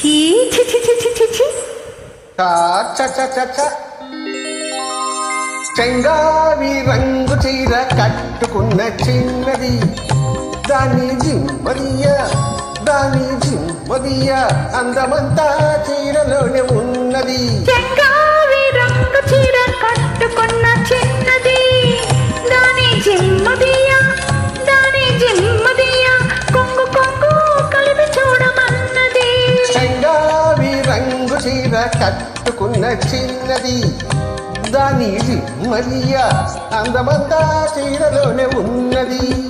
ఛీ ఛీ ఛీ ఛీ ఛీ ఛీ ఛీ. చ చ చ చ చెంగావి రంగు చీర కట్టుకున్న చిన్నది. దాని జిమ్మదియ దాని జిమ్మదియ అందమంతా చీరలోనే ఉన్నది. చెంగావి చీర కట్టుకున్న చిన్నది. దాని జిమ్మదియ అందమంతా చీరలోనే ఉన్నది.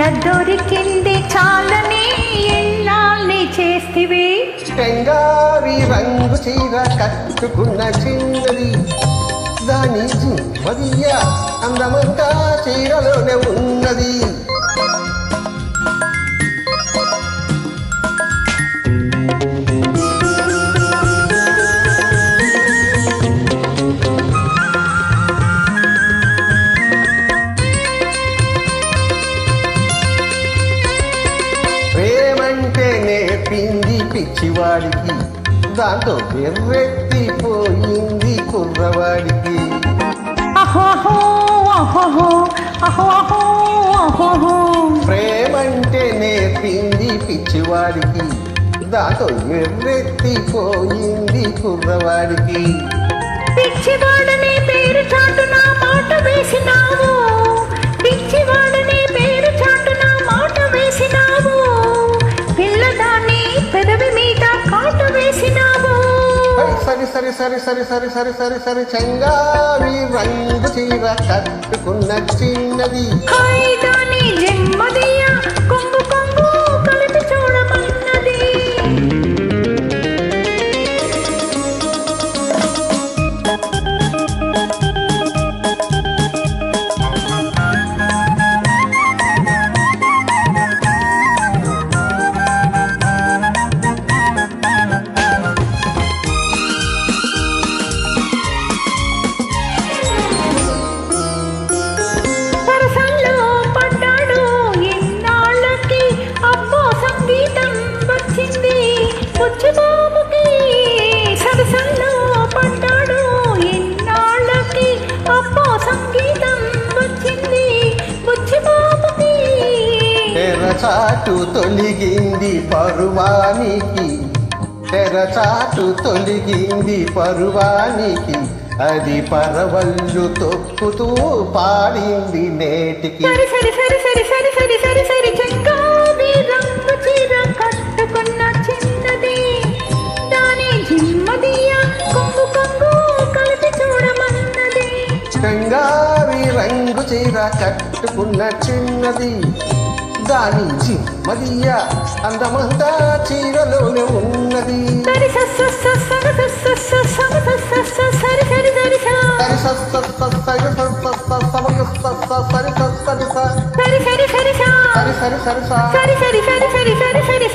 ఇలా దొరికింది చాలని ఎన్నాల్ని చేస్తివి? టెంగావి రంగు చీర కట్టుకున్న చిన్నది. దాని జీవదియ్య అందమంతా చీరలోనే ఉన్నది. పిచ్చివాడికి. దాంతో కుర్రవాడికి. అహోహో అహోహో అహోహో ప్రేమంటే నేర్పింది పిచ్చివాడికి. దాంతో ఎర్రెత్తిపోయింది కుర్రవాడికి. పిచ్చివాడని పేరు చాటున మాట వేసినావు. పిచ్చివాడని పేరు చాటున మాట వేసినావు. పిల్లదాన్ని పెదవి సరి సరి సరి సరి సరి సరి సరి చంగావి రంగు చీర కట్టుకున్న చిన్నది తెరచాటు తొలిగింది పరువానికి. తెరచాటు తొలిగింది పరువానికి. అది పరవళ్ళు తొక్కుతూ పాడింది నేటికి. కట్టుకున్న చిన్నది. దాని జిమ్మదియ అందమంతా చీరలోనే ఉన్నది సరి సరి సరి సరి సరి సరి సరి సరి సరి సరి సరి సరి సరి